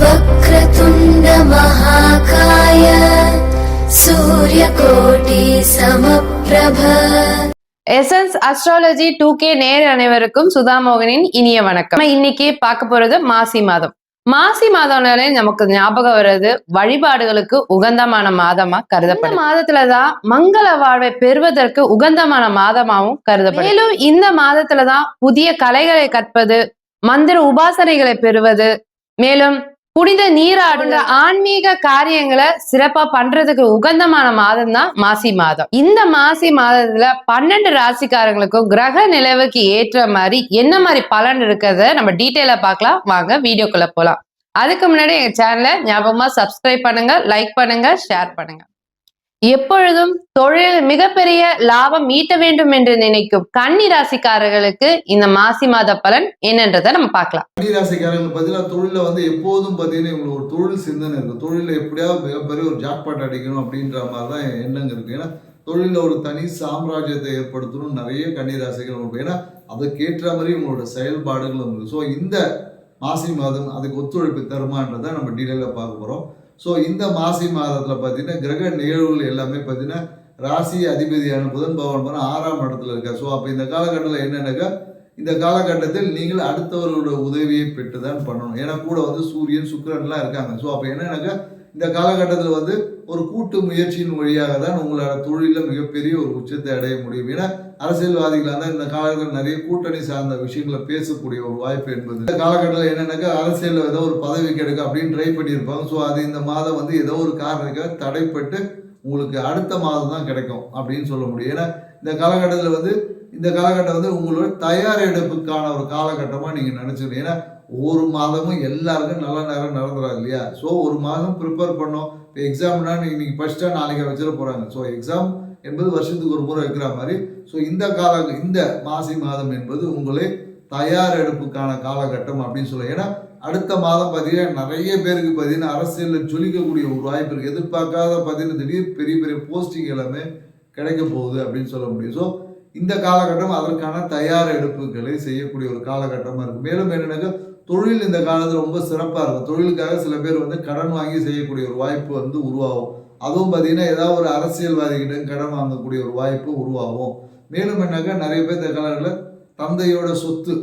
वक्रतुण्ड महाकाय सूर्यकोटि समप्रभ எசன்ஸ் அஸ்ட்ராலஜி டூ கே நேர் அனைவருக்கும் சுதாமோகனின் இனிய வணக்கம் நம்ம இன்னைக்கு பார்க்க போறது மாசி மாதம் மாசி மாதம்னாலே நமக்கு ஞாபகம் வர்றது வழிபாடுகளுக்கு உகந்தமான மாதமா கருதப்படும் இந்த மாதத்துலதான் மங்கள வாழ்வை பெறுவதற்கு உகந்தமான மாதமாவும் கருதப்படும் மேலும் இந்த மாதத்துலதான் புதிய கலைகளை கற்பது மந்திர உபாசனைகளை பெறுவது மேலும் புனித நீராடுங்க ஆன்மீக காரியங்களை சிறப்பா பண்றதுக்கு உகந்தமான மாதம் தான் மாசி மாதம். இந்த மாசி மாதத்துல பன்னெண்டு ராசிக்காரங்களுக்கும் கிரக நிலவுக்கு ஏற்ற மாதிரி என்ன மாதிரி பலன் இருக்கிறத நம்ம டீட்டெயிலா பார்க்கலாம். வாங்க வீடியோக்குள்ள போலாம். அதுக்கு முன்னாடி எங்க சேனலை ஞாபகமா சப்ஸ்கிரைப் பண்ணுங்க லைக் பண்ணுங்க ஷேர் பண்ணுங்க. எப்பொழுதும் தொழில் மிகப்பெரிய லாபம் ஈட்ட வேண்டும் என்று நினைக்கும் கன்னி ராசிக்காரர்களுக்கு இந்த மாசி மாத பலன் என்னன்றதை நம்ம பார்க்கலாம். கன்னிராசிக்காரங்களுக்கு பார்த்தீங்கன்னா தொழில வந்து எப்போதும் பார்த்தீங்கன்னா இவங்களுக்கு ஒரு தொழில் சிந்தனை இருக்கும் தொழில எப்படியாவது மிகப்பெரிய ஒரு ஜாக்பாட் அடிக்கணும் அப்படின்ற மாதிரி தான் எண்ணங்க இருக்கு. ஏன்னா தொழிலில் ஒரு தனி சாம்ராஜ்யத்தை ஏற்படுத்தணும் நிறைய கன்னிராசிகள் இருக்கும் ஏன்னா அதுக்கேற்ற மாதிரி உங்களோட செயல்பாடுகள் இருக்கு. ஸோ இந்த மாசி மாதம் அதுக்கு ஒத்துழைப்பு தருமான்றதை நம்ம டீட்டெயிலாக பார்க்க போகிறோம் ஸோ இந்த மாசி மாதத்தில் பார்த்தீங்கன்னா கிரக நிகழ்வுகள் எல்லாமே பார்த்தீங்கன்னா ராசி அதிபதியான புதன் பகவான் பண்ண ஆறாம் இடத்துல இருக்கார். ஸோ அப்போ இந்த காலகட்டத்தில் என்னென்னாக்கா இந்த காலகட்டத்தில் நீங்கள் அடுத்தவர்களோட உதவியை பெற்று தான் பண்ணணும். ஏன்னா கூட வந்து சூரியன் சுக்கரன்லாம் இருக்காங்க. ஸோ அப்போ என்னென்னாக்கா இந்த காலகட்டத்தில் வந்து ஒரு கூட்டு முயற்சியின் வழியாக தான் உங்களோட தொழிலில் மிகப்பெரிய ஒரு உச்சத்தை அடைய முடியும். ஏன்னா அரசியல்வாதிகளாக இருந்தால் இந்த காலகட்டத்தில் நிறைய கூட்டணி சார்ந்த விஷயங்களை பேசக்கூடிய ஒரு வாய்ப்பு என்பது. இந்த காலகட்டத்தில் என்னன்னாக்கா அரசியலில் ஏதோ ஒரு பதவி கிடைக்கும் அப்படின்னு ட்ரை பண்ணியிருப்பாங்க. ஸோ அது இந்த மாதம் வந்து ஏதோ ஒரு காரணத்துக்காக தடைப்பட்டு உங்களுக்கு அடுத்த மாதம் தான் கிடைக்கும் அப்படின்னு சொல்ல முடியும். ஏன்னா இந்த காலகட்டத்தில் வந்து இந்த காலகட்டம் வந்து உங்களோட தயார் எடுப்புக்கான ஒரு காலகட்டமாக நீங்கள் நினச்சிக்கணும். ஏன்னா ஒவ்வொரு மாதமும் எல்லாருக்கும் நல்ல நேரம் நடந்துடாது இல்லையா? ஸோ ஒரு மாதம் ப்ரிப்பேர் பண்ணோம். இப்போ எக்ஸாம்னா நீங்கள் இன்னைக்கு ஃபஸ்ட்டாக நாளைக்கு வச்சிட போகிறாங்க ஸோ எக்ஸாம் என்பது வருஷத்துக்கு ஒரு முறை வைக்கிற மாதிரி. ஸோ இந்த கால இந்த மாசி மாதம் என்பது உங்களை தயார் எடுப்புக்கான காலகட்டம் அப்படின்னு சொல்ல. ஏன்னா அடுத்த மாதம் பார்த்தீங்கன்னா நிறைய பேருக்கு பார்த்தீங்கன்னா அரசியலில் ஜொலிக்கக்கூடிய ஒரு வாய்ப்பு இருக்குது எதிர்பார்க்காத பார்த்தீங்கன்னா திடீர் பெரிய பெரிய போஸ்டிங் எல்லாமே கிடைக்க போகுது அப்படின்னு சொல்ல முடியும். ஸோ இந்த காலகட்டம் அதற்கான தயார் எடுப்புகளை செய்யக்கூடிய ஒரு காலகட்டமாக இருக்குது மேலும் என்னென்னாக்கா தொழில் இந்த காலத்தில் ரொம்ப சிறப்பாக இருக்கும். தொழிலுக்காக சில பேர் வந்து கடன் வாங்கி செய்யக்கூடிய ஒரு வாய்ப்பு வந்து உருவாகும். அதுவும் பார்த்தீங்கன்னா ஏதாவது ஒரு அரசியல்வாதிகிட்ட கடன் வாங்கக்கூடிய ஒரு வாய்ப்பு உருவாகும். மேலும் என்னக்கா நிறைய பேர் இந்த காலத்தில் தந்தையோட சொத்து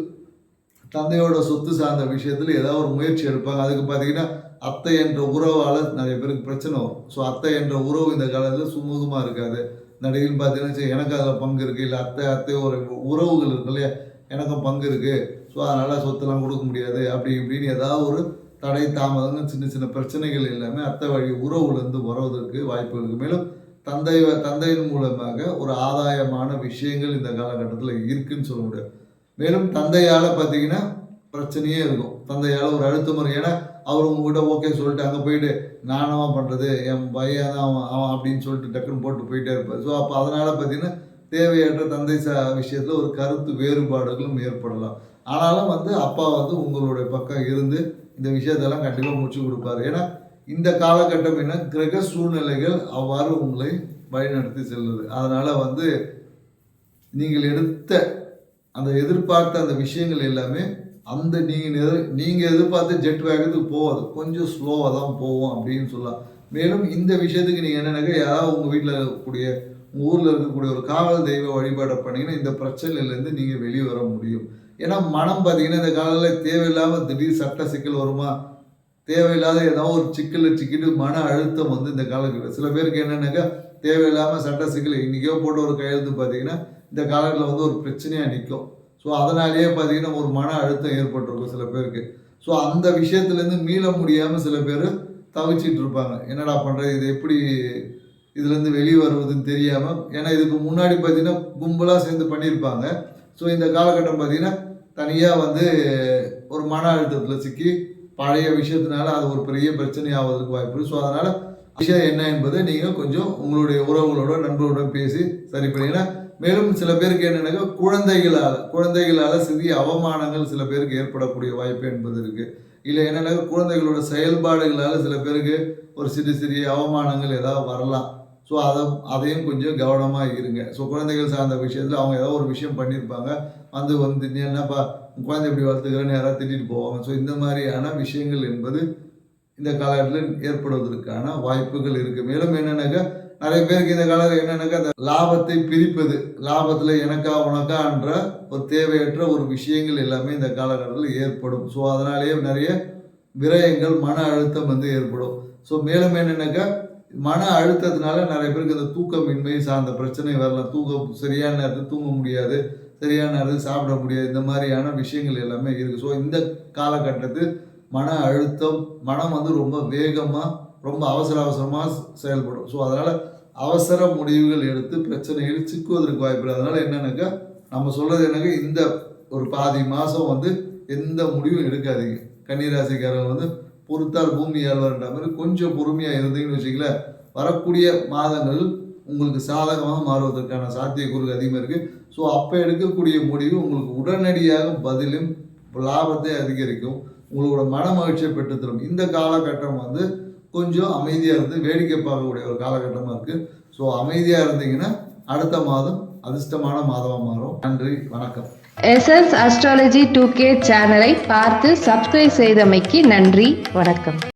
தந்தையோட சொத்து சார்ந்த விஷயத்தில் ஏதாவது ஒரு முயற்சி எடுப்பாங்க. அதுக்கு பார்த்தீங்கன்னா அத்தை என்ற உறவால் நிறைய பேருக்கு பிரச்சனை வரும். ஸோ அத்தை என்ற உறவு இந்த காலத்தில் சுமூகமாக இருக்காது. நடிகைன்னு பார்த்தீங்கன்னா சரி, எனக்கு அதில் பங்கு இருக்குது இல்லை அத்தை அத்தை ஒரு உறவுகள் இருக்கு இல்லையா? எனக்கும் பங்கு இருக்குது ஸோ அதனால் சொத்துலாம் கொடுக்க முடியாது. அப்படி இப்படின்னு ஏதாவது ஒரு தடை தாமதங்கள் சின்ன சின்ன பிரச்சனைகள் எல்லாமே அத்தை வழி உறவுலேருந்து வரவதற்கு வாய்ப்பு இருக்குது மேலும் தந்தை தந்தையின் மூலமாக ஒரு ஆதாயமான விஷயங்கள் இந்த காலகட்டத்தில் இருக்குன்னு சொல்ல முடியாது. மேலும் தந்தையால் பார்த்தீங்கன்னா பிரச்சனையே இருக்கும். தந்தையால் ஒரு அழுத்தம் ஏன்னா அவர் உங்ககிட்ட ஓகே சொல்லிட்டு அங்கே போயிட்டு நானவன் பண்ணுறது என் பையன் தான் அவன் அவன் அப்படின்னு சொல்லிட்டு டக்குன்னு போட்டு போயிட்டே இருப்பார். ஸோ அப்போ அதனால் பார்த்தீங்கன்னா தேவையற்ற தந்தை ச விஷயத்தில் ஒரு கருத்து வேறுபாடுகளும் ஏற்படலாம். ஆனாலும் வந்து அப்பா வந்து உங்களுடைய பக்கம் இருந்து இந்த விஷயத்தெல்லாம் கண்டிப்பாக முடிச்சு கொடுப்பாரு. ஏன்னா இந்த காலகட்டம் என்ன கிரக சூழ்நிலைகள் அவ்வாறு உங்களை வழிநடத்தி செல்லுது. அதனால் வந்து நீங்கள் எடுத்த அந்த எதிர்பார்த்த அந்த விஷயங்கள் எல்லாமே அந்த நீங்கள் எதிர் நீங்கள் எதிர்பார்த்து ஜெட் வேகத்துக்கு போகாது. கொஞ்சம் ஸ்லோவாக தான் போகும் அப்படின்னு சொல்லலாம். மேலும் இந்த விஷயத்துக்கு நீங்கள் என்னென்னாக்கா யாராவது உங்கள் வீட்டில் இருக்கக்கூடிய ஊரில் இருக்கக்கூடிய ஒரு காவல் தெய்வ வழிபாடை பண்ணிங்கன்னா இந்த பிரச்சனையிலேருந்து நீங்கள் வெளியே வர முடியும். ஏன்னா மனம் பார்த்தீங்கன்னா இந்த காலத்தில் தேவையில்லாமல் திடீர் சட்ட சிக்கல் வருமா? தேவையில்லாத ஏதாவது ஒரு சிக்கலில் சிக்கிட்டு மன அழுத்தம் வந்து இந்த காலகட்டம் சில பேருக்கு என்னென்னாக்கா தேவையில்லாமல் சட்ட சிக்கல் இன்றைக்கோ போட்டு ஒரு கையெழுத்து பார்த்தீங்கன்னா இந்த காலத்தில் வந்து ஒரு பிரச்சனையாக நிற்கும் ஸோ அதனாலேயே பார்த்தீங்கன்னா ஒரு மன அழுத்தம் ஏற்பட்டிருக்கும் சில பேருக்கு. ஸோ அந்த விஷயத்துலேருந்து மீள முடியாமல் சில பேர் தவிச்சிட்டு இருப்பாங்க. என்னடா பண்ணுறது இது எப்படி இதுலேருந்து வெளியே வருவதுன்னு தெரியாமல் ஏன்னா இதுக்கு முன்னாடி பார்த்திங்கன்னா கும்பலாக சேர்ந்து பண்ணியிருப்பாங்க. ஸோ இந்த காலகட்டம் பார்த்தீங்கன்னா தனியாக வந்து ஒரு மன அழுத்தத்தில் சிக்கி பழைய விஷயத்தினால அது ஒரு பெரிய பிரச்சனை ஆவதற்கு வாய்ப்பு ஸோ அதனால் விஷயம் என்ன என்பதை நீங்கள் கொஞ்சம் உங்களுடைய உறவுகளோட நண்பர்களோட பேசி சரி பண்ணீங்கன்னா மேலும் சில பேருக்கு என்னென்னாக்கா குழந்தைகளால் குழந்தைகளால் சிறிய அவமானங்கள் சில பேருக்கு ஏற்படக்கூடிய வாய்ப்பு என்பது இருக்குது இல்லை என்னென்னாக்கா குழந்தைகளோட செயல்பாடுகளால் சில பேருக்கு ஒரு சிறு சிறிய அவமானங்கள் ஏதாவது வரலாம். ஸோ அதை அதையும் கொஞ்சம் கவனமாக இருங்க. ஸோ குழந்தைகள் சார்ந்த விஷயத்தில் அவங்க ஏதோ ஒரு விஷயம் பண்ணியிருப்பாங்க வந்து வந்து நீ என்னப்பா குழந்தை இப்படி வளர்த்துக்கிறேன்னு யாராவது திட்டிட்டு போவாங்க. ஸோ இந்த மாதிரியான விஷயங்கள் என்பது இந்த காலகட்டத்தில் ஏற்படுவதற்கான வாய்ப்புகள் இருக்குது மேலும் என்னென்னாக்கா நிறைய பேருக்கு இந்த காலத்தில் என்னென்னாக்கா அந்த லாபத்தை பிரிப்பது லாபத்தில் எனக்கா உனக்கான்ற ஒரு தேவையற்ற ஒரு விஷயங்கள் எல்லாமே இந்த காலகட்டத்தில் ஏற்படும். ஸோ அதனாலேயே நிறைய விரயங்கள் மன அழுத்தம் வந்து ஏற்படும். ஸோ மேலும் என்னென்னாக்கா மன அழுத்தத்தினால நிறைய பேருக்கு இந்த தூக்கமின்மை சார்ந்த பிரச்சனை வரலாம். தூக்கம் சரியான நேரத்தில் தூங்க முடியாது சரியான நேரத்தில் சாப்பிட முடியாது இந்த மாதிரியான விஷயங்கள் எல்லாமே இருக்குது ஸோ இந்த காலகட்டத்தில் மன அழுத்தம் மனம் வந்து ரொம்ப வேகமாக ரொம்ப அவசர அவசரமாக செயல்படும். ஸோ அதனால் அவசர முடிவுகள் எடுத்து பிரச்சனைகள் சிக்குவதற்கு வாய்ப்பு இல்லை அதனால் என்னன்னாக்கா நம்ம சொல்கிறது என்னக்கா இந்த ஒரு பாதி மாதம் வந்து எந்த முடிவும் எடுக்காதீங்க. கன்னிராசிக்காரங்க வந்து பொறுத்தால் பூமி ஏழ்வார்ன்ற மாதிரி கொஞ்சம் பொறுமையாக இருந்தீங்கன்னு வச்சுக்கல வரக்கூடிய மாதங்கள் உங்களுக்கு சாதகமாக மாறுவதற்கான சாத்தியக்கூறு அதிகமாக இருக்குது ஸோ அப்போ எடுக்கக்கூடிய முடிவு உங்களுக்கு உடனடியாக பதிலும் லாபத்தை அதிகரிக்கும். உங்களோட மன மகிழ்ச்சியை பெற்றுத்தரும். இந்த காலகட்டம் வந்து கொஞ்சம் அமைதியாக இருந்து வேடிக்கை பார்க்கக்கூடிய ஒரு காலகட்டமாக இருக்குது ஸோ அமைதியாக இருந்தீங்கன்னா அடுத்த மாதம் அதிர்ஷ்டமான மாதமாக மாறும். நன்றி வணக்கம். எஸ்எஸ் அஸ்ட்ராலஜி டூ கே சேனலை பார்த்து சப்ஸ்கிரைப் செய்தமைக்கு நன்றி. வணக்கம்.